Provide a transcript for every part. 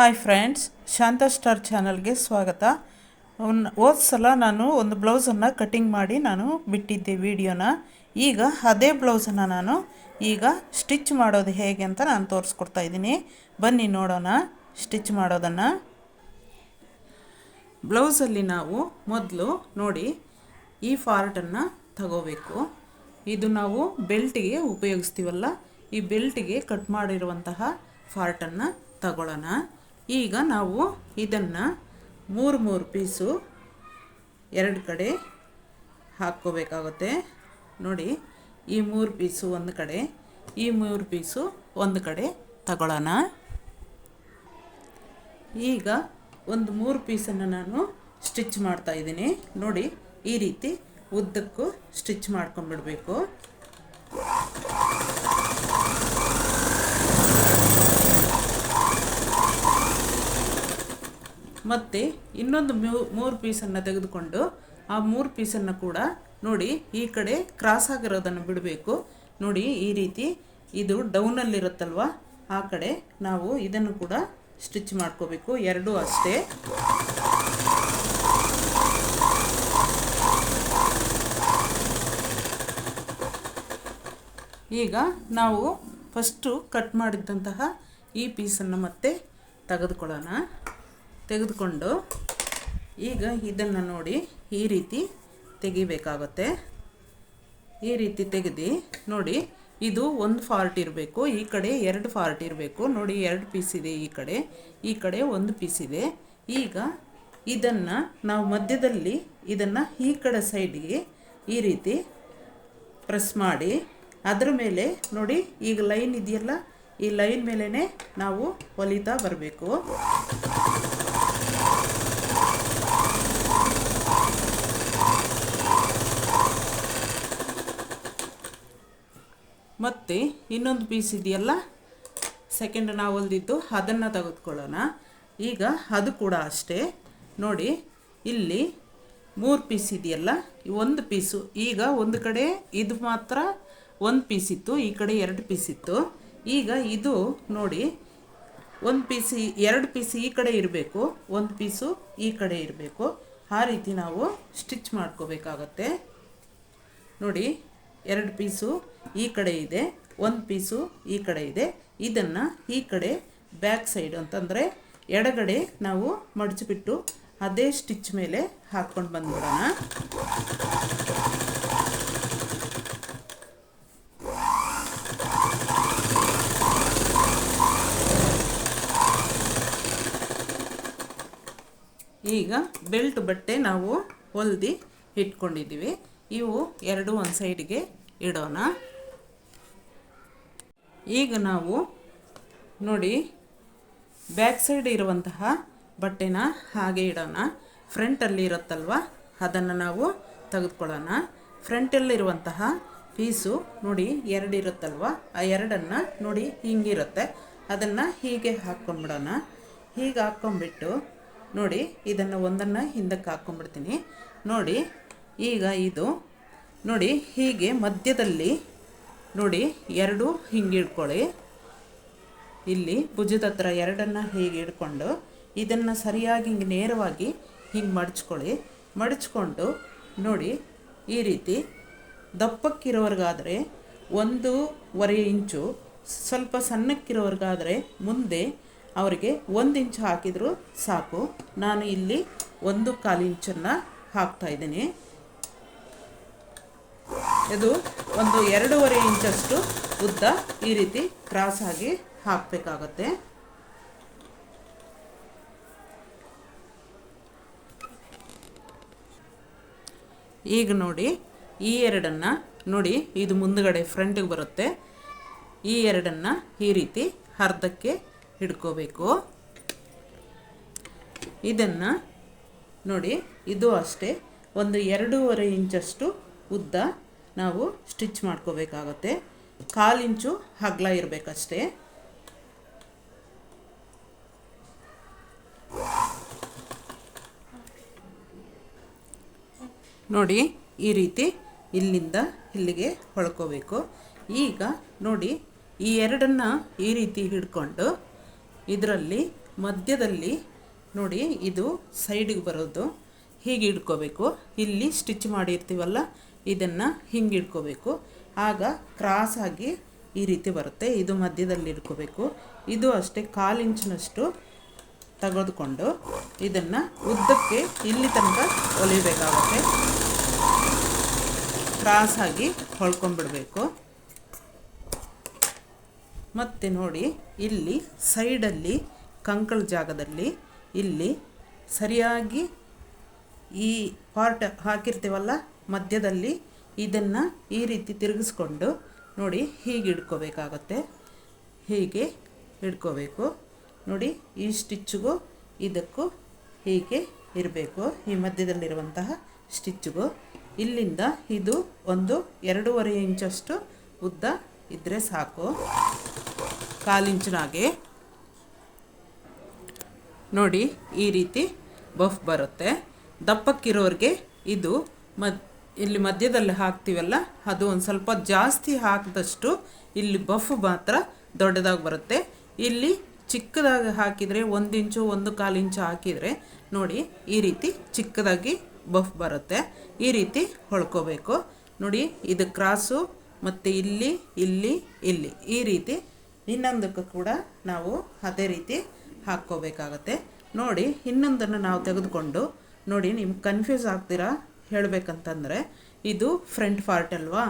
Hi friends ಶಾಂತ star ಚಾನಲ್ಗೆ ಸ್ವಾಗತ. ಹೋದ ಸಲ ನಾನು ಒಂದು ಬ್ಲೌಸನ್ನು ಕಟಿಂಗ್ ಮಾಡಿ ನಾನು ಬಿಟ್ಟಿದ್ದೆ ವಿಡಿಯೋನ. ಈಗ ಅದೇ ಬ್ಲೌಸನ್ನು ನಾನು ಈಗ ಸ್ಟಿಚ್ ಮಾಡೋದು ಹೇಗೆ ಅಂತ ನಾನು ತೋರಿಸ್ಕೊಡ್ತಾ ಇದ್ದೀನಿ. ಬನ್ನಿ ನೋಡೋಣ ಸ್ಟಿಚ್ ಮಾಡೋದನ್ನು. ಬ್ಲೌಸಲ್ಲಿ ನಾವು ಮೊದಲು ನೋಡಿ ಈ ಫಾರ್ಟನ್ನು ತಗೋಬೇಕು. ಇದು ನಾವು ಬೆಲ್ಟಿಗೆ ಉಪಯೋಗಿಸ್ತೀವಲ್ಲ, ಈ ಬೆಲ್ಟಿಗೆ ಕಟ್ ಮಾಡಿರುವಂತಹ ಫಾರ್ಟನ್ನು ತಗೊಳ್ಳೋಣ. ಈಗ ನಾವು ಇದನ್ನು ಮೂರು ಮೂರು ಪೀಸು ಎರಡು ಕಡೆ ಹಾಕ್ಕೋಬೇಕಾಗುತ್ತೆ. ನೋಡಿ, ಈ ಮೂರು ಪೀಸು ಒಂದು ಕಡೆ, ಈ ಮೂರು ಪೀಸು ಒಂದು ಕಡೆ ತಗೊಳ್ಳೋಣ. ಈಗ ಒಂದು ಮೂರು ಪೀಸನ್ನು ನಾನು ಸ್ಟಿಚ್ ಮಾಡ್ತಾ ಇದ್ದೀನಿ. ನೋಡಿ, ಈ ರೀತಿ ಉದ್ದಕ್ಕೂ ಸ್ಟಿಚ್ ಮಾಡ್ಕೊಂಡ್ಬಿಡ್ಬೇಕು. ಮತ್ತು ಇನ್ನೊಂದು ಮೂರು ಪೀಸನ್ನು ತೆಗೆದುಕೊಂಡು ಆ ಮೂರು ಪೀಸನ್ನು ಕೂಡ ನೋಡಿ ಈ ಕಡೆ ಕ್ರಾಸ್ ಆಗಿರೋದನ್ನು ಬಿಡಬೇಕು. ನೋಡಿ ಈ ರೀತಿ ಇದು ಡೌನಲ್ಲಿರುತ್ತಲ್ವ ಆ ಕಡೆ ನಾವು ಇದನ್ನು ಕೂಡ ಸ್ಟಿಚ್ ಮಾಡ್ಕೋಬೇಕು. ಎರಡೂ ಅಷ್ಟೇ. ಈಗ ನಾವು ಫಸ್ಟು ಕಟ್ ಮಾಡಿದ್ದಂತಹ ಈ ಪೀಸನ್ನು ಮತ್ತೆ ತೆಗೆದುಕೊಳ್ಳೋಣ. ತೆಗೆದುಕೊಂಡು ಈಗ ಇದನ್ನು ನೋಡಿ ಈ ರೀತಿ ತೆಗಿಬೇಕಾಗುತ್ತೆ. ಈ ರೀತಿ ತೆಗೆದು ನೋಡಿ, ಇದು ಒಂದು ಫಾರ್ಟ್ ಇರಬೇಕು, ಈ ಕಡೆ ಎರಡು ಫಾರ್ಟ್ ಇರಬೇಕು. ನೋಡಿ, ಎರಡು ಪೀಸ್ ಇದೆ ಈ ಕಡೆ ಈ ಕಡೆ ಒಂದು ಪೀಸ್ ಇದೆ. ಈಗ ಇದನ್ನು ನಾವು ಮಧ್ಯದಲ್ಲಿ ಇದನ್ನು ಈ ಕಡೆ ಸೈಡಿಗೆ ಈ ರೀತಿ ಪ್ರೆಸ್ ಮಾಡಿ, ಅದರ ಮೇಲೆ ನೋಡಿ, ಈಗ ಲೈನ್ ಇದೆಯಲ್ಲ, ಈ ಲೈನ್ ಮೇಲೇ ನಾವು ಹೊಲಿತಾ ಬರಬೇಕು. ಮತ್ತು ಇನ್ನೊಂದು ಪೀಸ್ ಇದೆಯಲ್ಲ? ಸೆಕೆಂಡ್ ನಾವು ಹೊಲ್ದಿದ್ದು ಅದನ್ನು ತೆಗೆದುಕೊಳ್ಳೋಣ. ಈಗ ಅದು ಕೂಡ ಅಷ್ಟೇ. ನೋಡಿ, ಇಲ್ಲಿ ಮೂರು ಪೀಸ್ ಇದೆಯಲ್ಲ? ಒಂದು ಪೀಸು ಈಗ ಒಂದು ಕಡೆ ಇದು ಮಾತ್ರ ಒಂದು ಪೀಸ್ ಇತ್ತು, ಈ ಕಡೆ ಎರಡು ಪೀಸ್ ಇತ್ತು. ಈಗ ಇದು ನೋಡಿ, ಒಂದು ಪೀಸ್ ಎರಡು ಪೀಸ್ ಈ ಕಡೆ ಇರಬೇಕು, ಒಂದು ಪೀಸು ಈ ಕಡೆ ಇರಬೇಕು. ಆ ರೀತಿ ನಾವು ಸ್ಟಿಚ್ ಮಾಡ್ಕೋಬೇಕಾಗತ್ತೆ. ನೋಡಿ, ಎರಡು ಪೀಸು ಈ ಕಡೆ ಇದೆ ಒಂದು ಪೀಸು ಈ ಕಡೆ ಇದೆ. ಇದನ್ನು ಈ ಕಡೆ ಬ್ಯಾಕ್ ಸೈಡ್ ಅಂತಂದರೆ ಎಡಗಡೆ ನಾವು ಮಡಚಿಬಿಟ್ಟು ಅದೇ ಸ್ಟಿಚ್ ಮೇಲೆ ಹಾಕ್ಕೊಂಡು ಬಂದ್ಬಿಡೋಣ. ಈಗ ಬೆಲ್ಟ್ ಬಟ್ಟೆ ನಾವು ಹೊಲ್ದು ಇಟ್ಕೊಂಡಿದ್ದೀವಿ. ಇವು ಎರಡು ಒಂದು ಸೈಡ್ಗೆ ಇಡೋಣ. ಈಗ ನಾವು ನೋಡಿ ಬ್ಯಾಕ್ ಸೈಡ್ ಇರುವಂತಹ ಬಟ್ಟೆನ ಹಾಗೆ ಇಡೋಣ. ಫ್ರಂಟಲ್ಲಿ ಇರುತ್ತಲ್ವ? ಅದನ್ನು ನಾವು ತೆಗೆದುಕೊಳ್ಳೋಣ. ಫ್ರಂಟಲ್ಲಿರುವಂತಹ ಪೀಸು ನೋಡಿ ಎರಡು ಇರುತ್ತಲ್ವ? ಆ ಎರಡನ್ನು ನೋಡಿ ಹಿಂಗಿರುತ್ತೆ. ಅದನ್ನು ಹೀಗೆ ಹಾಕ್ಕೊಂಡ್ಬಿಡೋಣ. ಹೀಗೆ ಹಾಕ್ಕೊಂಬಿಟ್ಟು ನೋಡಿ ಇದನ್ನು ಒಂದನ್ನು ಹಿಂದಕ್ಕೆ ಹಾಕ್ಕೊಂಬಿಡ್ತೀನಿ ನೋಡಿ ಈಗ ಇದು ನೋಡಿ ಹೀಗೆ ಮಧ್ಯದಲ್ಲಿ ನೋಡಿ, ಎರಡು ಹಿಂಗೆ ಇಡ್ಕೊಳ್ಳಿ. ಇಲ್ಲಿ ಭುಜದ ಹತ್ರ ಎರಡನ್ನು ಹೀಗೆ ಇಡ್ಕೊಂಡು, ಇದನ್ನು ಸರಿಯಾಗಿ ಹಿಂಗೆ ನೇರವಾಗಿ ಹಿಂಗೆ ಮಡಚ್ಕೊಳ್ಳಿ. ಮಡಚ್ಕೊಂಡು ನೋಡಿ, ಈ ರೀತಿ ದಪ್ಪಕ್ಕಿರೋರ್ಗಾದರೆ ಒಂದೂವರೆ ಇಂಚು, ಸ್ವಲ್ಪ ಸಣ್ಣಕ್ಕಿರೋರ್ಗಾದರೆ ಮುಂದೆ ಅವರಿಗೆ ಒಂದು ಇಂಚು ಹಾಕಿದರೂ ಸಾಕು. ನಾನು ಇಲ್ಲಿ ಒಂದು ಕಾಲು ಇಂಚನ್ನು ಹಾಕ್ತಾಯಿದ್ದೀನಿ ಇದು ಒಂದು ಎರಡೂವರೆ ಇಂಚಷ್ಟು ಉದ್ದ ಈ ರೀತಿ ಕ್ರಾಸ್ ಆಗಿ ಹಾಕಬೇಕಾಗತ್ತೆ. ಈಗ ನೋಡಿ, ಈ ಎರಡನ್ನು ನೋಡಿ, ಇದು ಮುಂದುಗಡೆ ಫ್ರಂಟಿಗೆ ಬರುತ್ತೆ. ಈ ಎರಡನ್ನು ಈ ರೀತಿ ಅರ್ಧಕ್ಕೆ ಹಿಡ್ಕೋಬೇಕು. ಇದನ್ನು ನೋಡಿ, ಇದು ಅಷ್ಟೇ, ಒಂದು ಎರಡೂವರೆ ಇಂಚಷ್ಟು ಉದ್ದ ನಾವು ಸ್ಟಿಚ್ ಮಾಡ್ಕೋಬೇಕಾಗತ್ತೆ. ಕಾಲು ಇಂಚು ಹಗ್ಲ ಇರಬೇಕಷ್ಟೇ. ನೋಡಿ, ಈ ರೀತಿ ಇಲ್ಲಿಂದ ಇಲ್ಲಿಗೆ ಹೊಳ್ಕೋಬೇಕು. ಈಗ ನೋಡಿ, ಈ ಎರಡನ್ನು ಈ ರೀತಿ ಹಿಡ್ಕೊಂಡು ಇದರಲ್ಲಿ ಮಧ್ಯದಲ್ಲಿ ನೋಡಿ, ಇದು ಸೈಡಿಗೆ ಬರೋದು. ಹೀಗೆ ಹಿಡ್ಕೋಬೇಕು ಇಲ್ಲಿ ಸ್ಟಿಚ್ ಮಾಡಿರ್ತೀವಲ್ಲ ಇದನ್ನು ಹಿಂಗೆ ಇಟ್ಕೋಬೇಕು ಆಗ ಕ್ರಾಸ್ ಆಗಿ ಈ ರೀತಿ ಬರುತ್ತೆ. ಇದು ಮಧ್ಯದಲ್ಲಿ ಇಟ್ಕೋಬೇಕು. ಇದು ಅಷ್ಟೇ ಕಾಲು ಇಂಚಿನಷ್ಟು ತೆಗೆದುಕೊಂಡು ಇದನ್ನು ಉದ್ದಕ್ಕೆ ಇಲ್ಲಿ ತನಕ ಹೊಲಿಬೇಕಾಗುತ್ತೆ. ಕ್ರಾಸ್ ಆಗಿ ಹೊಳ್ಕೊಂಡ್ಬಿಡಬೇಕು. ಮತ್ತು ನೋಡಿ, ಇಲ್ಲಿ ಸೈಡಲ್ಲಿ ಕಂಕಳ ಜಾಗದಲ್ಲಿ ಇಲ್ಲಿ ಸರಿಯಾಗಿ ಈ ಪಾರ್ಟ್ ಹಾಕಿರ್ತೀವಲ್ಲ ಮಧ್ಯದಲ್ಲಿ ಇದನ್ನು ಈ ರೀತಿ ತಿರುಗಿಸ್ಕೊಂಡು ನೋಡಿ ಹೀಗೆ ಇಡ್ಕೋಬೇಕಾಗತ್ತೆ. ಹೀಗೆ ಇಡ್ಕೋಬೇಕು. ನೋಡಿ ಈ ಸ್ಟಿಚ್ಚಿಗೂ ಇದಕ್ಕೂ ಹೀಗೆ ಇರಬೇಕು. ಈ ಮಧ್ಯದಲ್ಲಿರುವಂತಹ ಸ್ಟಿಚ್ಚಿಗೂ. ಇಲ್ಲಿಂದ ಇದು ಒಂದು ಎರಡೂವರೆ ಇಂಚಷ್ಟು ಉದ್ದ ಇದ್ದರೆ ಸಾಕು. ಕಾಲಿಂಚಿನಾಗೆ ನೋಡಿ ಈ ರೀತಿ ಬಫ್ ಬರುತ್ತೆ. ದಪ್ಪಕ್ಕಿರೋರಿಗೆ ಇದು ಮದ್ ಇಲ್ಲಿ ಮಧ್ಯದಲ್ಲಿ ಹಾಕ್ತೀವಲ್ಲ, ಅದು ಒಂದು ಸ್ವಲ್ಪ ಜಾಸ್ತಿ ಹಾಕಿದಷ್ಟು ಇಲ್ಲಿ ಬಫ್ ಮಾತ್ರ ದೊಡ್ಡದಾಗಿ ಬರುತ್ತೆ. ಇಲ್ಲಿ ಚಿಕ್ಕದಾಗಿ ಹಾಕಿದರೆ ಒಂದು ಇಂಚು, ಒಂದು ಕಾಲು ಇಂಚು ಹಾಕಿದರೆ ನೋಡಿ ಈ ರೀತಿ ಚಿಕ್ಕದಾಗಿ ಬಫ್ ಬರುತ್ತೆ. ಈ ರೀತಿ ಹೊಳ್ಕೋಬೇಕು. ನೋಡಿ ಇದು ಕ್ರಾಸು, ಮತ್ತು ಇಲ್ಲಿ ಇಲ್ಲಿ ಇಲ್ಲಿ. ಈ ರೀತಿ ಇನ್ನೊಂದಕ್ಕೂ ಕೂಡ ನಾವು ಅದೇ ರೀತಿ ಹಾಕ್ಕೋಬೇಕಾಗತ್ತೆ. ನೋಡಿ ಇನ್ನೊಂದನ್ನು ನಾವು ತೆಗೆದುಕೊಂಡು ನೋಡಿ, ನಿಮ್ಗೆ ಕನ್ಫ್ಯೂಸ್ ಆಗ್ತೀರಾ? ಹೇಳಬೇಕಂತಂದರೆ ಇದು ಫ್ರಂಟ್ ಪಾರ್ಟ್ ಅಲ್ವಾ?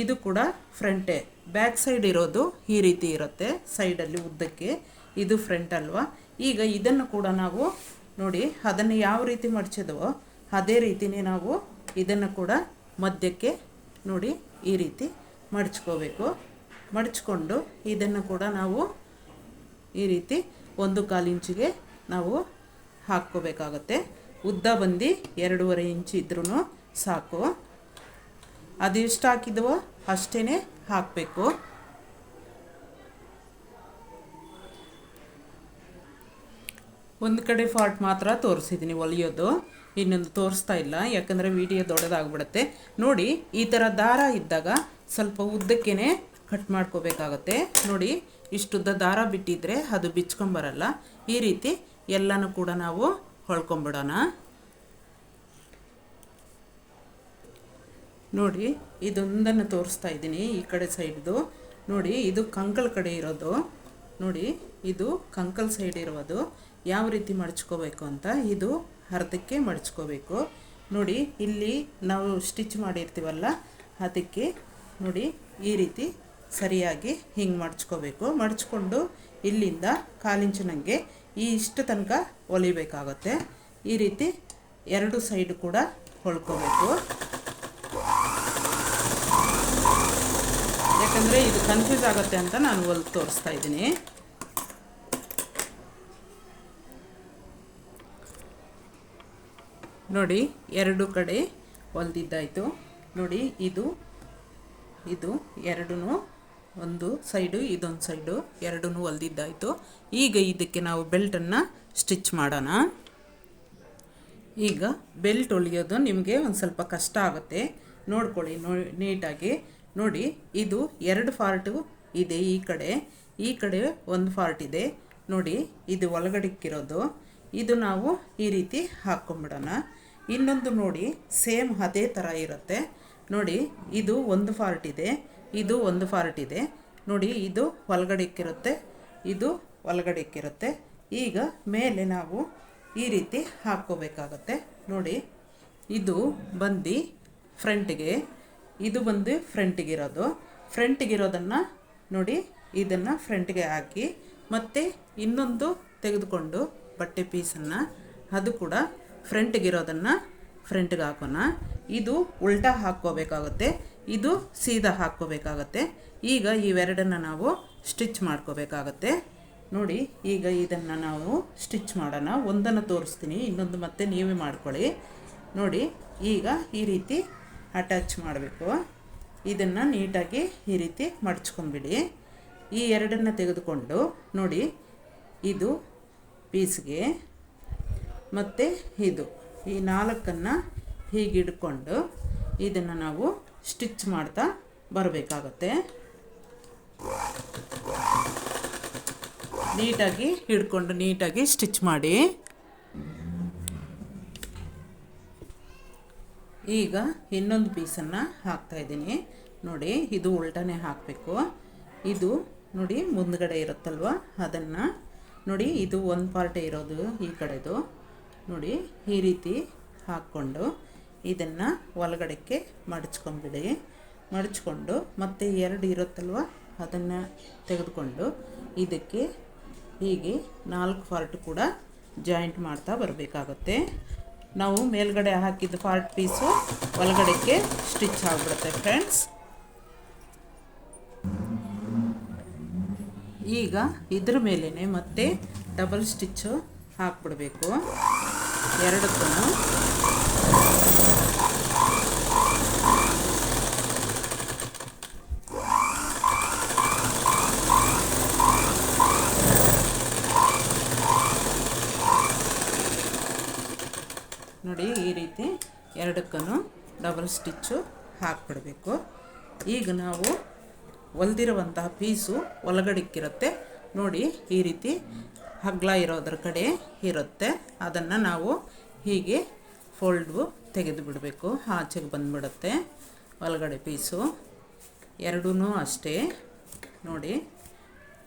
ಇದು ಕೂಡ ಫ್ರಂಟೇ ಬ್ಯಾಕ್ ಸೈಡ್ ಇರೋದು ಈ ರೀತಿ ಇರುತ್ತೆ ಸೈಡಲ್ಲಿ ಉದ್ದಕ್ಕೆ. ಇದು ಫ್ರಂಟ್ ಅಲ್ವಾ? ಈಗ ಇದನ್ನು ಕೂಡ ನಾವು ನೋಡಿ, ಅದನ್ನು ಯಾವ ರೀತಿ ಮಡಚಿದವೋ ಅದೇ ರೀತಿಯೇ ನಾವು ಇದನ್ನು ಕೂಡ ಮಧ್ಯಕ್ಕೆ ನೋಡಿ ಈ ರೀತಿ ಮಡಚ್ಕೋಬೇಕು. ಮಡಚ್ಕೊಂಡು ಇದನ್ನು ಕೂಡ ನಾವು ಈ ರೀತಿ ಒಂದು ಕಾಲು ಇಂಚಿಗೆ ನಾವು ಹಾಕ್ಕೋಬೇಕಾಗತ್ತೆ. ಉದ್ದ ಬಂದು ಎರಡೂವರೆ ಇಂಚು ಇದ್ರೂ ಸಾಕು. ಅದು ಎಷ್ಟು ಹಾಕಿದವೋ ಅಷ್ಟೇ ಹಾಕಬೇಕು. ಒಂದು ಕಡೆ ಫಾರ್ಟ್ ಮಾತ್ರ ತೋರಿಸಿದ್ದೀನಿ ಹೊಲಿಯೋದು ಇನ್ನೊಂದು ತೋರಿಸ್ತಾ ಇಲ್ಲ, ಯಾಕಂದರೆ ವಿಡಿಯೋ ದೊಡ್ಡದಾಗ್ಬಿಡುತ್ತೆ. ನೋಡಿ, ಈ ಥರ ದಾರ ಇದ್ದಾಗ ಸ್ವಲ್ಪ ಉದ್ದಕ್ಕೇ ಕಟ್ ಮಾಡ್ಕೋಬೇಕಾಗತ್ತೆ. ನೋಡಿ, ಇಷ್ಟುದ್ದ ದಾರ ಬಿಟ್ಟಿದ್ರೆ ಅದು ಬಿಚ್ಕೊಂಬರಲ್ಲ. ಈ ರೀತಿ ಎಲ್ಲನೂ ಕೂಡ ನಾವು ಹೊಳ್ಕೊಂಬಿಡೋಣ ನೋಡಿ, ಇದೊಂದನ್ನು ತೋರಿಸ್ತಾ ಇದ್ದೀನಿ ಈ ಕಡೆ ಸೈಡ್ದು. ನೋಡಿ, ಇದು ಕಂಕಲ್ ಕಡೆ ಇರೋದು. ನೋಡಿ, ಇದು ಕಂಕಲ್ ಸೈಡ್ ಇರೋದು. ಯಾವ ರೀತಿ ಮಡಚ್ಕೋಬೇಕು ಅಂತ ಇದು ಅರ್ಧಕ್ಕೆ ಮಡಚ್ಕೋಬೇಕು. ನೋಡಿ, ಇಲ್ಲಿ ನಾವು ಸ್ಟಿಚ್ ಮಾಡಿರ್ತೀವಲ್ಲ, ಅದಕ್ಕೆ ನೋಡಿ, ಈ ರೀತಿ ಸರಿಯಾಗಿ ಹಿಂಗೆ ಮಡಚ್ಕೋಬೇಕು. ಮಡಚ್ಕೊಂಡು ಇಲ್ಲಿಂದ ಕಾಲಿಂಚಿನಂಗೆ ಈ ಇಷ್ಟು ತನಕ ಹೊಲಿಬೇಕಾಗುತ್ತೆ ಈ ರೀತಿ ಎರಡು ಸೈಡ್ ಕೂಡ ಹೊಳ್ಕೋಬೇಕು. ಯಾಕಂದರೆ ಇದು ಕನ್ಫ್ಯೂಸ್ ಆಗುತ್ತೆ ಅಂತ ನಾನು ಹೊಲ್ದು ತೋರಿಸ್ತಾ ಇದ್ದೀನಿ. ನೋಡಿ, ಎರಡು ಕಡೆ ಹೊಲ್ದಿದ್ದಾಯಿತು ನೋಡಿ, ಇದು ಇದು ಎರಡೂ ಒಂದು ಸೈಡು, ಇದೊಂದು ಸೈಡು ಎರಡೂ ಹೊಲ್ದಿದ್ದಾಯಿತು ಈಗ ಇದಕ್ಕೆ ನಾವು ಬೆಲ್ಟನ್ನು ಸ್ಟಿಚ್ ಮಾಡೋಣ. ಈಗ ಬೆಲ್ಟ್ ಹೊಲಿಯೋದು ನಿಮಗೆ ಒಂದು ಸ್ವಲ್ಪ ಕಷ್ಟ ಆಗುತ್ತೆ. ನೋಡ್ಕೊಳ್ಳಿ, ನೋ, ನೀಟಾಗಿ. ನೋಡಿ, ಇದು ಎರಡು ಫಾರ್ಟು ಇದೆ ಈ ಕಡೆ. ಈ ಕಡೆ ಒಂದು ಫಾರ್ಟ್ ಇದೆ. ನೋಡಿ, ಇದು ಒಳಗಡೆಕ್ಕಿರೋದು. ಇದು ನಾವು ಈ ರೀತಿ ಹಾಕ್ಕೊಂಬಿಡೋಣ. ಇನ್ನೊಂದು ನೋಡಿ, ಸೇಮ್ ಅದೇ ಥರ ಇರುತ್ತೆ. ನೋಡಿ, ಇದು ಒಂದು ಫಾರ್ಟ್ ಇದೆ. ಇದು ಒಂದು ಫಾರ್ಟ್ ಇದೆ. ನೋಡಿ, ಇದು ಒಳಗಡೆಕ್ಕಿರುತ್ತೆ ಇದು ಒಳಗಡೆಕ್ಕಿರುತ್ತೆ ಈಗ ಮೇಲೆ ನಾವು ಈ ರೀತಿ ಹಾಕ್ಕೋಬೇಕಾಗತ್ತೆ. ನೋಡಿ, ಇದು ಬಂದು ಫ್ರಂಟಿಗೆ, ಇದು ಬಂದು ಫ್ರಂಟಿಗಿರೋದು ಫ್ರಂಟಿಗಿರೋದನ್ನು ನೋಡಿ, ಇದನ್ನು ಫ್ರಂಟ್ಗೆ ಹಾಕಿ, ಮತ್ತು ಇನ್ನೊಂದು ತೆಗೆದುಕೊಂಡು ಬಟ್ಟೆ ಪೀಸನ್ನು, ಅದು ಕೂಡ ಫ್ರಂಟ್ಗಿರೋದನ್ನು ಫ್ರಂಟ್ಗೆ ಹಾಕೋಣ. ಇದು ಉಲ್ಟಾ ಹಾಕ್ಕೋಬೇಕಾಗುತ್ತೆ. ಇದು ಸೀದಾ ಹಾಕ್ಕೋಬೇಕಾಗತ್ತೆ. ಈಗ ಇವೆರಡನ್ನು ನಾವು ಸ್ಟಿಚ್ ಮಾಡ್ಕೋಬೇಕಾಗತ್ತೆ. ನೋಡಿ, ಈಗ ಇದನ್ನು ನಾವು ಸ್ಟಿಚ್ ಮಾಡೋಣ. ಒಂದನ್ನು ತೋರಿಸ್ತೀನಿ, ಇನ್ನೊಂದು ಮತ್ತೆ ನೀವೇ ಮಾಡ್ಕೊಳ್ಳಿ. ನೋಡಿ, ಈಗ ಈ ರೀತಿ ಅಟ್ಯಾಚ್ ಮಾಡಬೇಕು. ಇದನ್ನು ನೀಟಾಗಿ ಈ ರೀತಿ ಮಡ್ಚ್ಕೊಂಬಿಡಿ ಈ ಎರಡನ್ನು ತೆಗೆದುಕೊಂಡು, ನೋಡಿ, ಇದು ಪೀಸ್ಗೆ, ಮತ್ತು ಇದು. ಈ ನಾಲ್ಕನ್ನು ಹೀಗಿಡ್ಕೊಂಡು ಇದನ್ನು ನಾವು ಸ್ಟಿಚ್ ಮಾಡ್ತಾ ಬರಬೇಕಾಗತ್ತೆ. ನೀಟಾಗಿ ಹಿಡ್ಕೊಂಡು ನೀಟಾಗಿ ಸ್ಟಿಚ್ ಮಾಡಿ. ಈಗ ಇನ್ನೊಂದು ಪೀಸನ್ನು ಹಾಕ್ತಾಯಿದ್ದೀನಿ ನೋಡಿ, ಇದು ಉಲ್ಟನೇ ಹಾಕಬೇಕು. ಇದು ನೋಡಿ ಮುಂದ್ಗಡೆ ಇರುತ್ತಲ್ವ? ಅದನ್ನು ನೋಡಿ, ಇದು ಒಂದು ಪಾರ್ಟೇ ಇರೋದು ಈ ಕಡೆದು. ನೋಡಿ, ಈ ರೀತಿ ಹಾಕ್ಕೊಂಡು ಇದನ್ನು ಒಳಗಡೆಕ್ಕೆ ಮಡಚ್ಕೊಂಬಿಡಿ. ಮಡಚ್ಕೊಂಡು ಮತ್ತೆ ಎರಡು ಇರುತ್ತಲ್ವ? ಅದನ್ನು ತೆಗೆದುಕೊಂಡು ಇದಕ್ಕೆ ಹೀಗೆ ನಾಲ್ಕು ಫಾರ್ಟ್ ಕೂಡ ಜಾಯಿಂಟ್ ಮಾಡ್ತಾ ಬರಬೇಕಾಗುತ್ತೆ. ನಾವು ಮೇಲ್ಗಡೆ ಹಾಕಿದ ಫಾರ್ಟ್ ಪೀಸು ಒಳಗಡೆಗೆ ಸ್ಟಿಚ್ ಆಗಿಬಿಡುತ್ತೆ ಫ್ರೆಂಡ್ಸ್ ಈಗ ಇದ್ರ ಮೇಲೇ ಮತ್ತೆ ಡಬಲ್ ಸ್ಟಿಚ್ಚು ಹಾಕ್ಬಿಡ್ಬೇಕು. ಎರಡಕ್ಕೂ ನೋಡಿ ಈ ರೀತಿ ಎರಡಕ್ಕೂ ಡಬಲ್ ಸ್ಟಿಚ್ಚು ಹಾಕ್ಬಿಡಬೇಕು. ಈಗ ನಾವು ಹೊಲ್ದಿರುವಂತಹ ಪೀಸು ಒಳಗಡೆಕ್ಕಿರುತ್ತೆ. ನೋಡಿ, ಈ ರೀತಿ ಹಗ್ಲ ಇರೋದ್ರ ಕಡೆ ಇರುತ್ತೆ. ಅದನ್ನು ನಾವು ಹೀಗೆ ಫೋಲ್ಡು ತೆಗೆದು ಬಿಡಬೇಕು ಆಚೆಗೆ ಬಂದುಬಿಡುತ್ತೆ ಒಳಗಡೆ ಪೀಸು. ಎರಡೂ ಅಷ್ಟೇ. ನೋಡಿ,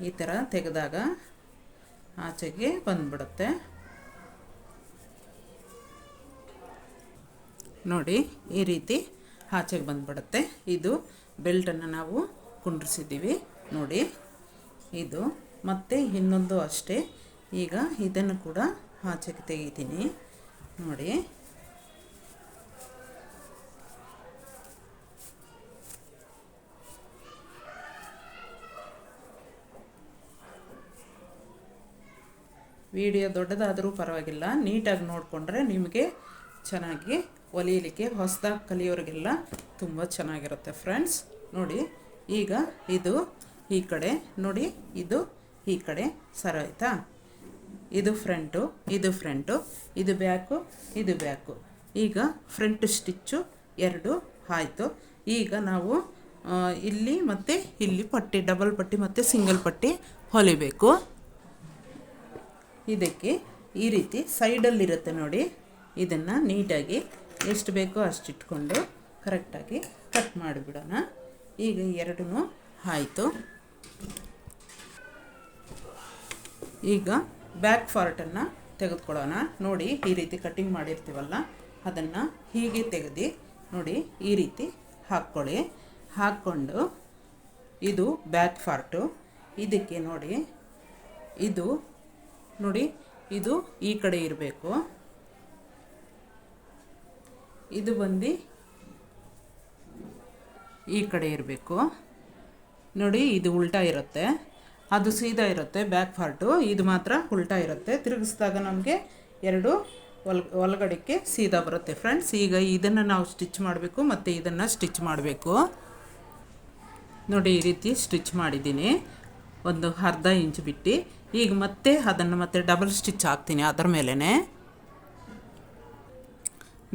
ಈ ಥರ ತೆಗೆದಾಗ ಆಚೆಗೆ ಬಂದುಬಿಡುತ್ತೆ. ನೋಡಿ, ಈ ರೀತಿ ಆಚೆಗೆ ಬಂದ್ಬಿಡುತ್ತೆ. ಇದು ಬೆಲ್ಟನ್ನು ನಾವು ಕುಂಡ್ರಿಸಿದ್ದೀವಿ. ನೋಡಿ, ಇದು ಮತ್ತೆ ಇನ್ನೊಂದು ಅಷ್ಟೇ. ಈಗ ಇದನ್ನು ಕೂಡ ಆಚೆಗೆ ತೆಗಿತೀನಿ. ನೋಡಿ. ವಿಡಿಯೋ ದೊಡ್ಡದಾದರೂ ಪರವಾಗಿಲ್ಲ. ನೀಟಾಗಿ ನೋಡಿಕೊಂಡ್ರೆ ನಿಮಗೆ ಚೆನ್ನಾಗಿ ಒಲಿಯಲಿಕ್ಕೆ ಹೊಸದಾಗಿ ಕಲಿಯೋರಿಗೆಲ್ಲ ತುಂಬ ಚೆನ್ನಾಗಿರುತ್ತೆ ಫ್ರೆಂಡ್ಸ್. ನೋಡಿ, ಈಗ ಇದು ಈ ಕಡೆ, ನೋಡಿ, ಇದು ಈ ಕಡೆ ಸರ ಆಯಿತಾ? ಇದು ಫ್ರಂಟು ಇದು ಫ್ರಂಟು, ಇದು ಬ್ಯಾಕು ಇದು ಬ್ಯಾಕು. ಈಗ ಫ್ರಂಟ್ ಸ್ಟಿಚ್ಚು ಎರಡು ಆಯಿತು. ಈಗ ನಾವು ಇಲ್ಲಿ ಮತ್ತು ಇಲ್ಲಿ ಪಟ್ಟಿ, ಡಬಲ್ ಪಟ್ಟಿ ಮತ್ತು ಸಿಂಗಲ್ ಪಟ್ಟಿ ಹೊಲಿಬೇಕು. ಇದಕ್ಕೆ ಈ ರೀತಿ ಸೈಡಲ್ಲಿರುತ್ತೆ ನೋಡಿ. ಇದನ್ನು ನೀಟಾಗಿ ಎಷ್ಟು ಬೇಕೋ ಅಷ್ಟು ಇಟ್ಕೊಂಡು ಕರೆಕ್ಟಾಗಿ ಕಟ್ ಮಾಡಿಬಿಡೋಣ. ಈಗ ಎರಡೂ ಆಯಿತು ಈಗ ಬ್ಯಾಕ್ ಫಾರ್ಟನ್ನು ತೆಗೆದುಕೊಳ್ಳೋಣ. ನೋಡಿ, ಈ ರೀತಿ ಕಟ್ಟಿಂಗ್ ಮಾಡಿರ್ತೀವಲ್ಲ, ಅದನ್ನು ಹೀಗೆ ತೆಗೆದು, ನೋಡಿ, ಈ ರೀತಿ ಹಾಕ್ಕೊಳ್ಳಿ. ಹಾಕ್ಕೊಂಡು ಇದು ಬ್ಯಾಕ್ ಫಾರ್ಟು ಇದಕ್ಕೆ ನೋಡಿ, ಇದು ನೋಡಿ, ಇದು ಈ ಕಡೆ ಇರಬೇಕು. ಇದು ಬಂದು ಈ ಕಡೆ ಇರಬೇಕು. ನೋಡಿ, ಇದು ಉಲ್ಟಾ ಇರುತ್ತೆ. ಅದು ಸೀದಾ ಇರುತ್ತೆ ಬ್ಯಾಕ್ ಪಾರ್ಟು ಇದು ಮಾತ್ರ ಉಲ್ಟಾ ಇರುತ್ತೆ. ತಿರುಗಿಸಿದಾಗ ನಮಗೆ ಎರಡು ಒಲ್, ಒಳಗಡೆಗೆ ಸೀದಾ ಬರುತ್ತೆ ಫ್ರೆಂಡ್ಸ್ ಈಗ ಇದನ್ನು ನಾವು ಸ್ಟಿಚ್ ಮಾಡಬೇಕು, ಮತ್ತು ಇದನ್ನು ಸ್ಟಿಚ್ ಮಾಡಬೇಕು. ನೋಡಿ, ಈ ರೀತಿ ಸ್ಟಿಚ್ ಮಾಡಿದ್ದೀನಿ. ಒಂದು ಅರ್ಧ ಇಂಚ್ ಬಿಟ್ಟು. ಈಗ ಮತ್ತೆ ಅದನ್ನು ಮತ್ತೆ ಡಬಲ್ ಸ್ಟಿಚ್ ಹಾಕ್ತೀನಿ ಅದರ ಮೇಲೇ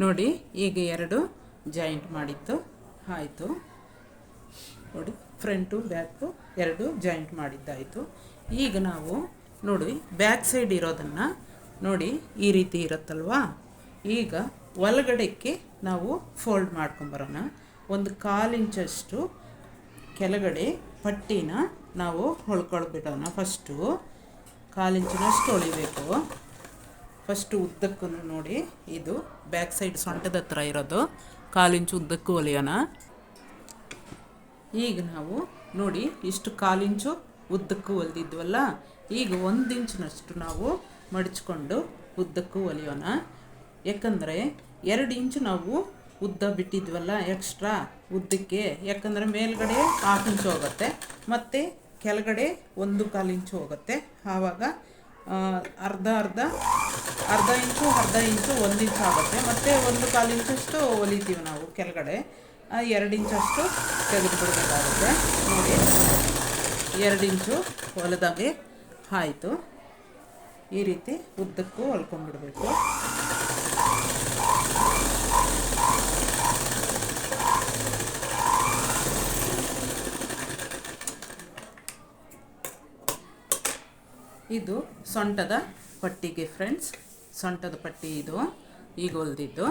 ನೋಡಿ, ಈಗ ಎರಡು ಜಾಯಿಂಟ್ ಮಾಡಿತ್ತು. ಆಯಿತು. ನೋಡಿ ಫ್ರಂಟು ಬ್ಯಾಕು ಎರಡು ಜಾಯಿಂಟ್ ಮಾಡಿದ್ದಾಯಿತು. ಈಗ ನಾವು ನೋಡಿ ಬ್ಯಾಕ್ ಸೈಡ್ ಇರೋದನ್ನು ನೋಡಿ, ಈ ರೀತಿ ಇರುತ್ತಲ್ವಾ? ಈಗ ಒಳಗಡೆಕ್ಕೆ ನಾವು ಫೋಲ್ಡ್ ಮಾಡ್ಕೊಂಬರೋಣ ಒಂದು ಕಾಲಿಂಚಷ್ಟು ಕೆಳಗಡೆ ಪಟ್ಟಿನ ನಾವು ಹೊಳ್ಕೊಳ್ಬಿಡೋಣ. ಫಸ್ಟು ಕಾಲಿಂಚಿನಷ್ಟು ಹೊಳಿಬೇಕು. ಫಸ್ಟು ಉದ್ದಕ್ಕೂ ನೋಡಿ, ಇದು ಬ್ಯಾಕ್ ಸೈಡ್ ಸೊಂಟದ ಹತ್ರ ಇರೋದು ಕಾಲಿಂಚು ಉದ್ದಕ್ಕೂ ಹೊಲಿಯೋಣ ಈಗ ನಾವು ನೋಡಿ, ಇಷ್ಟು ಕಾಲಿಂಚು ಉದ್ದಕ್ಕೂ ಹೊಲಿದಿದ್ವಲ್ಲ ಈಗ ಒಂದು ಇಂಚಿನಷ್ಟು ನಾವು ಮಡಚ್ಕೊಂಡು ಉದ್ದಕ್ಕೂ ಹೊಲಿಯೋಣ ಯಾಕಂದರೆ ಎರಡು ಇಂಚು ನಾವು ಉದ್ದ ಬಿಟ್ಟಿದ್ವಲ್ಲ ಎಕ್ಸ್ಟ್ರಾ ಉದ್ದಕ್ಕೆ, ಯಾಕಂದರೆ ಮೇಲ್ಗಡೆ ಹಾಫ್ ಇಂಚು ಹೋಗುತ್ತೆ, ಮತ್ತು ಕೆಳಗಡೆ ಒಂದು ಕಾಲು ಇಂಚು ಹೋಗುತ್ತೆ. ಆವಾಗ ಅರ್ಧ ಅರ್ಧ ಅರ್ಧ ಇಂಚು ಅರ್ಧ ಇಂಚು, ಒಂದು ಇಂಚು ಆಗುತ್ತೆ. ಮತ್ತು ಒಂದು ಕಾಲು ಇಂಚಷ್ಟು ಹೊಲಿತೀವಿ ನಾವು ಕೆಳಗಡೆ. ಎರಡು ಇಂಚಷ್ಟು ತೆಗೆದುಬಿಡಬೇಕಾಗುತ್ತೆ. ನೋಡಿ, ಎರಡು ಇಂಚು ಹೊಲದಾಗೆ ಆಯಿತು. ಈ ರೀತಿ ಉದ್ದಕ್ಕೂ ಹೊಲ್ಕೊಂಡ್ಬಿಡಬೇಕು. ಇದು ಸೊಂಟದ ಪಟ್ಟಿಗೆ ಫ್ರೆಂಡ್ಸ್, ಸೊಂಟದ ಪಟ್ಟಿ ಇದು, ಈಗ ಹೊಲ್ದಿದ್ದು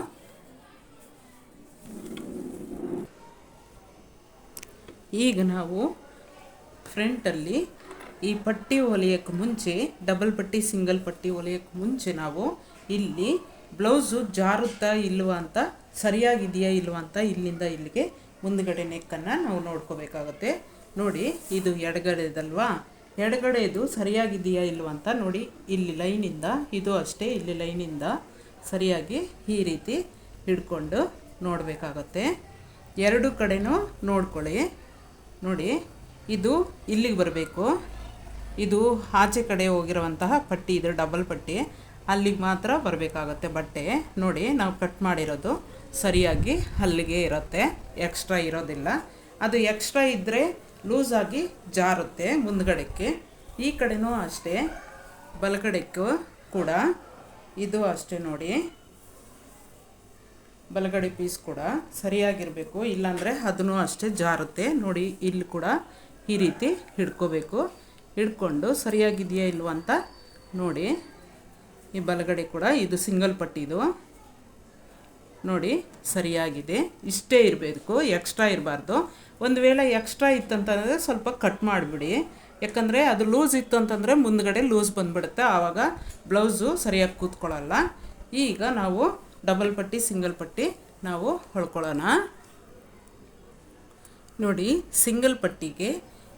ಈಗ ನಾವು ಫ್ರಂಟಲ್ಲಿ ಈ ಪಟ್ಟಿ ಹೊಲಿಯೋಕ್ಕೆ ಮುಂಚೆ, ಡಬಲ್ ಪಟ್ಟಿ, ಸಿಂಗಲ್ ಪಟ್ಟಿ ಹೊಲಿಯೋಕ್ಕೆ ಮುಂಚೆ ನಾವು ಇಲ್ಲಿ ಬ್ಲೌಸು ಜಾರುತ್ತಾ ಇಲ್ವಾ ಅಂತ, ಸರಿಯಾಗಿದೆಯಾ ಇಲ್ವಾ ಅಂತ ಇಲ್ಲಿಂದ ಇಲ್ಲಿಗೆ ಮುಂದ್ಗಡೆ ನೆಕ್ಕನ್ನು ನಾವು ನೋಡ್ಕೋಬೇಕಾಗುತ್ತೆ. ನೋಡಿ, ಇದು ಎಡಗಡೆದಲ್ವಾ? ಎಡಗಡೆದು ಸರಿಯಾಗಿದೆಯಾ ಇಲ್ವ ಅಂತ ನೋಡಿ. ಇಲ್ಲಿ ಲೈನಿಂದ, ಇದು ಅಷ್ಟೇ, ಇಲ್ಲಿ ಲೈನಿಂದ ಸರಿಯಾಗಿ ಈ ರೀತಿ ಹಿಡ್ಕೊಂಡು ನೋಡಬೇಕಾಗತ್ತೆ. ಎರಡು ಕಡೆನೂ ನೋಡ್ಕೊಳ್ಳಿ. ನೋಡಿ, ಇದು ಇಲ್ಲಿಗೆ ಬರಬೇಕು. ಇದು ಆಚೆ ಕಡೆ ಹೋಗಿರುವಂತಹ ಪಟ್ಟಿ, ಇದು ಡಬಲ್ ಪಟ್ಟಿ. ಅಲ್ಲಿಗೆ ಮಾತ್ರ ಬರಬೇಕಾಗತ್ತೆ ಬಟ್ಟೆ. ನೋಡಿ, ನಾವು ಕಟ್ ಮಾಡಿರೋದು ಸರಿಯಾಗಿ ಅಲ್ಲಿಗೆ ಇರುತ್ತೆ. ಎಕ್ಸ್ಟ್ರಾ ಇರೋದಿಲ್ಲ. ಅದು ಎಕ್ಸ್ಟ್ರಾ ಇದ್ದರೆ ಲೂಸಾಗಿ ಜಾರುತ್ತೆ ಮುಂದ್ಗಡೆಗೆ ಈ ಕಡೆನೂ ಅಷ್ಟೇ ಬಲಗಡೆಕ್ಕೂ ಕೂಡ. ಇದು ಅಷ್ಟೇ ನೋಡಿ. ಬಲಗಡೆ ಪೀಸ್ ಕೂಡ ಸರಿಯಾಗಿರಬೇಕು, ಇಲ್ಲಾಂದರೆ ಅದನ್ನು ಅಷ್ಟೇ ಜಾರುತ್ತೆ. ನೋಡಿ, ಇಲ್ಲಿ ಕೂಡ ಈ ರೀತಿ ಹಿಡ್ಕೋಬೇಕು. ಹಿಡ್ಕೊಂಡು ಸರಿಯಾಗಿದೆಯಾ ಇಲ್ವ ಅಂತ ನೋಡಿ. ಈ ಬಲಗಡೆ ಕೂಡ, ಇದು ಸಿಂಗಲ್ ಪಟ್ಟಿದು. ನೋಡಿ, ಸರಿಯಾಗಿದೆ. ಇಷ್ಟೇ ಇರಬೇಕು ಎಕ್ಸ್ಟ್ರಾ ಇರಬಾರ್ದು. ಒಂದು ವೇಳೆ ಎಕ್ಸ್ಟ್ರಾ ಇತ್ತಂತಂದರೆ ಸ್ವಲ್ಪ ಕಟ್ ಮಾಡಿಬಿಡಿ. ಯಾಕಂದರೆ ಅದು ಲೂಸ್ ಇತ್ತು ಅಂತಂದರೆ ಮುಂದ್ಗಡೆ ಲೂಸ್ ಬಂದುಬಿಡುತ್ತೆ. ಆವಾಗ ಬ್ಲೌಸು ಸರಿಯಾಗಿ ಕೂತ್ಕೊಳ್ಳಲ್ಲ. ಈಗ ನಾವು ಡಬಲ್ ಪಟ್ಟಿ ಸಿಂಗಲ್ ಪಟ್ಟಿ ನಾವು ಹೊಳ್ಕೊಳ್ಳೋಣ. ನೋಡಿ ಸಿಂಗಲ್ ಪಟ್ಟಿಗೆ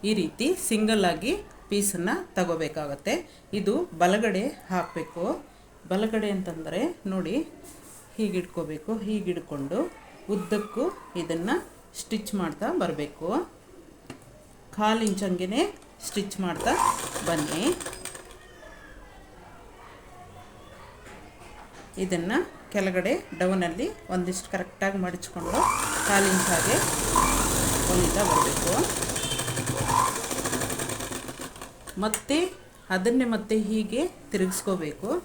ಈ ರೀತಿ ಸಿಂಗಲ್ ಆಗಿ ಪೀಸನ್ನು ತಗೋಬೇಕಾಗತ್ತೆ. ಇದು ಬಲಗಡೆ ಹಾಕಬೇಕು. ಬಲಗಡೆ ಅಂತಂದರೆ ನೋಡಿ ಹೀಗೆ ಹೀಗಿಡ್ಕೊಂಡು ಉದ್ದಕ್ಕೂ ಇದನ್ನು ಸ್ಟಿಚ್ ಮಾಡ್ತಾ ಬರಬೇಕು. ಕಾಲು ಇಂಚಂಗೆ ಸ್ಟಿಚ್ ಮಾಡ್ತಾ ಬನ್ನಿ. ಇದನ್ನು ಕೆಳಗಡೆ ಡೌನಲ್ಲಿ ಒಂದಿಷ್ಟು ಕರೆಕ್ಟಾಗಿ ಮಡಚ್ಕೊಂಡು ಕಾಲು ಇಂಚಾಗೆ ಹೊಲಿತಾ ಬರಬೇಕು. ಮತ್ತೆ ಅದನ್ನೇ ಮತ್ತೆ ಹೀಗೆ ತಿರುಗಿಸ್ಕೋಬೇಕು.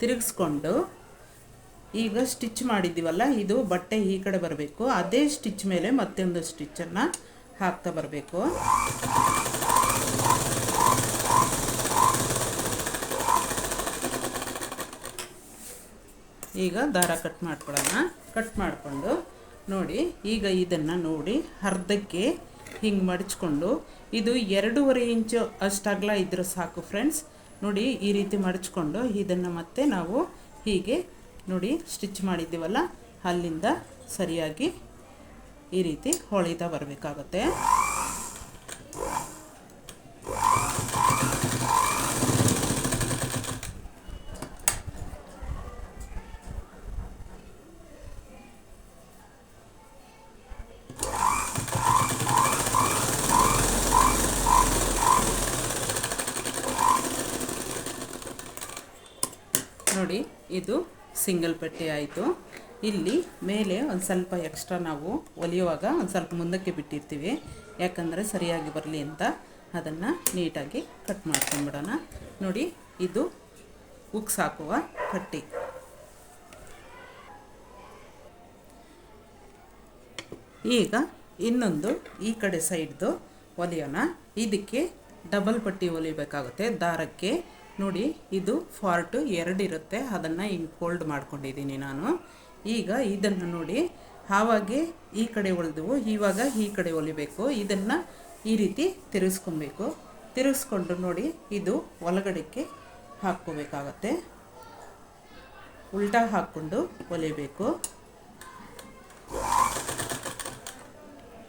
ತಿರುಗಿಸ್ಕೊಂಡು ಈಗ ಸ್ಟಿಚ್ ಮಾಡಿದ್ದೀವಲ್ಲ, ಇದು ಬಟ್ಟೆ ಈ ಕಡೆ ಬರಬೇಕು. ಅದೇ ಸ್ಟಿಚ್ ಮೇಲೆ ಮತ್ತೊಂದು ಸ್ಟಿಚ್ಚನ್ನು ಹಾಕ್ತಾ ಬರಬೇಕು. ಈಗ ದಾರ ಕಟ್ ಮಾಡ್ಕೊಳ್ಳೋಣ. ಕಟ್ ಮಾಡಿಕೊಂಡು ನೋಡಿ, ಈಗ ಇದನ್ನು ನೋಡಿ ಅರ್ಧಕ್ಕೆ ಹಿಂಗೆ ಮಡಚ್ಕೊಂಡು, ಇದು ಎರಡೂವರೆ ಇಂಚು ಅಷ್ಟು ಅಗಲ ಇದ್ರೆ ಸಾಕು ಫ್ರೆಂಡ್ಸ್ ನೋಡಿ, ಈ ರೀತಿ ಮಡಚ್ಕೊಂಡು ಇದನ್ನು ಮತ್ತೆ ನಾವು ಹೀಗೆ ನೋಡಿ ಸ್ಟಿಚ್ ಮಾಡಿದ್ದೀವಲ್ಲ ಅಲ್ಲಿಂದ ಸರಿಯಾಗಿ ಈ ರೀತಿ ಹೊಳಿತಾ ಬರಬೇಕಾಗತ್ತೆ. ನೋಡಿ ಇದು ಸಿಂಗಲ್ ಪಟ್ಟಿ ಆಯಿತು. ಇಲ್ಲಿ ಮೇಲೆ ಒಂದು ಸ್ವಲ್ಪ ಎಕ್ಸ್ಟ್ರಾ ನಾವು ಒಲಿಯುವಾಗ ಒಂದು ಸ್ವಲ್ಪ ಮುಂದಕ್ಕೆ ಬಿಟ್ಟಿರ್ತೀವಿ. ಯಾಕಂದರೆ ಸರಿಯಾಗಿ ಬರಲಿ ಅಂತ ಅದನ್ನು ನೀಟಾಗಿ ಕಟ್ ಮಾಡ್ಕೊಂಡ್ಬಿಡೋಣ ನೋಡಿ, ಇದು ಉಕ್ಸ್ ಹಾಕುವ ಪಟ್ಟಿ. ಈಗ ಇನ್ನೊಂದು ಈ ಕಡೆ ಸೈಡ್ದು ಒಲಿಯೋಣ. ಇದಕ್ಕೆ ಡಬಲ್ ಪಟ್ಟಿ ಹೊಲಿಬೇಕಾಗುತ್ತೆ ದಾರಕ್ಕೆ ನೋಡಿ, ಇದು ಫಾರ್ಟು ಎರಡಿರುತ್ತೆ ಅದನ್ನು ಹಿಂಗೆ ಫೋಲ್ಡ್ ಮಾಡ್ಕೊಂಡಿದ್ದೀನಿ ನಾನು. ಈಗ ಇದನ್ನು ನೋಡಿ ಆವಾಗೆ ಈ ಕಡೆ ಹೊಲಿದೆವು ಇವಾಗ ಈ ಕಡೆ ಹೊಲಿಬೇಕು ಇದನ್ನು ಈ ರೀತಿ ತಿರುಗಿಸ್ಕೊಬೇಕು ತಿರುಗಿಸ್ಕೊಂಡು ನೋಡಿ, ಇದು ಒಳಗಡೆಗೆ ಹಾಕ್ಕೋಬೇಕಾಗತ್ತೆ. ಉಲ್ಟಾ ಹಾಕ್ಕೊಂಡು ಹೊಲಿಬೇಕು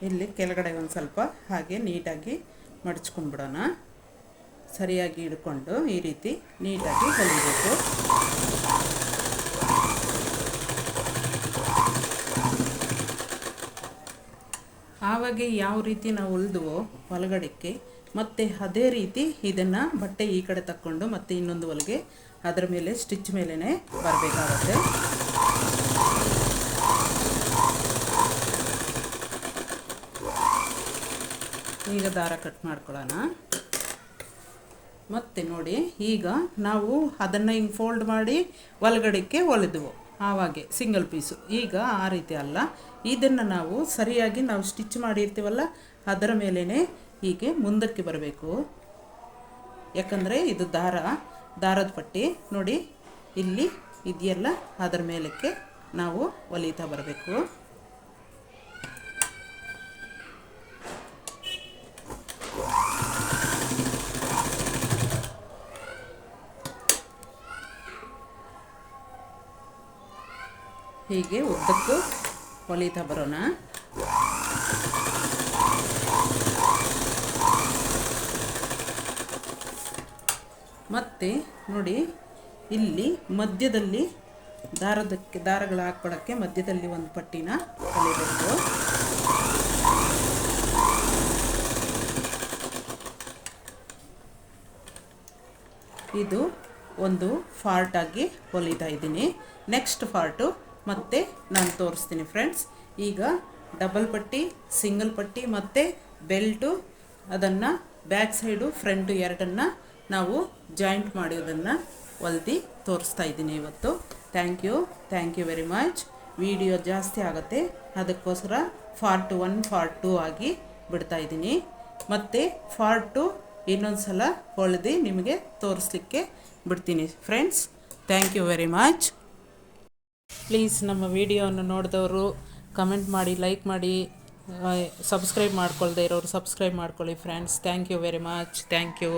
ಇಲ್ಲಿ ಕೆಳಗಡೆ ಒಂದು ಸ್ವಲ್ಪ ಹಾಗೆ ನೀಟಾಗಿ ಮಡಚ್ಕೊಂಡ್ಬಿಡೋಣ. ಸರಿಯಾಗಿ ಹಿಡ್ಕೊಂಡು ಈ ರೀತಿ ನೀಟಾಗಿ ಹೊಲಿಬೇಕು. ಆವಾಗ ಯಾವ ರೀತಿ ನಾವು ಹೊಲಿದ್ವೋ ಹೊಲಗಡೆಗೆ ಮತ್ತು ಅದೇ ರೀತಿ ಇದನ್ನು ಬಟ್ಟೆ ಈ ಕಡೆ ತಕ್ಕೊಂಡು ಮತ್ತೆ ಇನ್ನೊಂದು ಹೊಲಿಗೆ ಅದರ ಮೇಲೆ ಸ್ಟಿಚ್ ಮೇಲೇ ಬರಬೇಕಾಗುತ್ತೆ. ಈಗ ದಾರ ಕಟ್ ಮಾಡ್ಕೊಳ್ಳೋಣ. ಮತ್ತೆ ನೋಡಿ, ಈಗ ನಾವು ಅದನ್ನು ಹಿಂಗೆ ಫೋಲ್ಡ್ ಮಾಡಿ ಒಳಗಡೆಗೆ ಹೊಲಿದ್ವು ಆವಾಗೆ ಸಿಂಗಲ್ ಪೀಸು ಈಗ ಆ ರೀತಿ ಅಲ್ಲ. ಇದನ್ನು ನಾವು ಸರಿಯಾಗಿ ನಾವು ಸ್ಟಿಚ್ ಮಾಡಿರ್ತೀವಲ್ಲ, ಅದರ ಮೇಲೇ ಹೀಗೆ ಮುಂದಕ್ಕೆ ಬರಬೇಕು. ಯಾಕಂದರೆ ಇದು ದಾರ, ದಾರದ ಪಟ್ಟಿ. ನೋಡಿ, ಇಲ್ಲಿ ಇದೆಯಲ್ಲ, ಅದರ ಮೇಲಕ್ಕೆ ನಾವು ಒಲಿತಾ ಬರಬೇಕು. ಹೀಗೆ ಉದ್ದಕ್ಕೂ ಹೊಲಿತಾ ಬರೋಣ. ಮತ್ತೆ ನೋಡಿ, ಇಲ್ಲಿ ಮಧ್ಯದಲ್ಲಿ ದಾರದಕ್ಕೆ, ದಾರಗಳು ಹಾಕ್ಕೊಳ್ಳೋಕ್ಕೆ ಮಧ್ಯದಲ್ಲಿ ಒಂದು ಪಟ್ಟಿನ ಹೊಲಿಬೇಕು. ಇದು ಒಂದು ಫಾರ್ಟ್ ಆಗಿ ಹೊಲಿತಾ ಇದ್ದೀನಿ. ನೆಕ್ಸ್ಟ್ ಫಾರ್ಟು ಮತ್ತೆ ನಾನು ತೋರಿಸ್ತೀನಿ ಫ್ರೆಂಡ್ಸ್ ಈಗ ಡಬಲ್ ಪಟ್ಟಿ ಸಿಂಗಲ್ ಪಟ್ಟಿ ಮತ್ತು ಬೆಲ್ಟು ಅದನ್ನು ಬ್ಯಾಕ್ ಸೈಡು ಫ್ರಂಟು ಎರಡನ್ನು ನಾವು ಜಾಯಿಂಟ್ ಮಾಡೋದನ್ನು ಹೊಲ್ದು ತೋರಿಸ್ತಾ ಇದ್ದೀನಿ ಇವತ್ತು. Thank you thank you very much video ಜಾಸ್ತಿ ಆಗುತ್ತೆ. ಅದಕ್ಕೋಸ್ಕರ ಫಾರ್ಟ್ ಒನ್ ಫಾರ್ಟ್ ಟೂ ಆಗಿ ಬಿಡ್ತಾ ಇದ್ದೀನಿ. ಮತ್ತು ಫಾರ್ಟ್ ಟು ಇನ್ನೊಂದು ಸಲ ಹೊಳ್ದು ನಿಮಗೆ ತೋರಿಸ್ಲಿಕ್ಕೆ ಬಿಡ್ತೀನಿ friends thank you very much please ನಮ್ಮ ವಿಡಿಯೋವನ್ನು ನೋಡಿದವರು ಕಮೆಂಟ್ ಮಾಡಿ, ಲೈಕ್ ಮಾಡಿ ಸಬ್ಸ್ಕ್ರೈಬ್ ಮಾಡ್ಕೊಳ್ದೇ ಇರೋರು ಸಬ್ಸ್ಕ್ರೈಬ್ ಮಾಡ್ಕೊಳ್ಳಿ friends. Thank you very much. Thank you.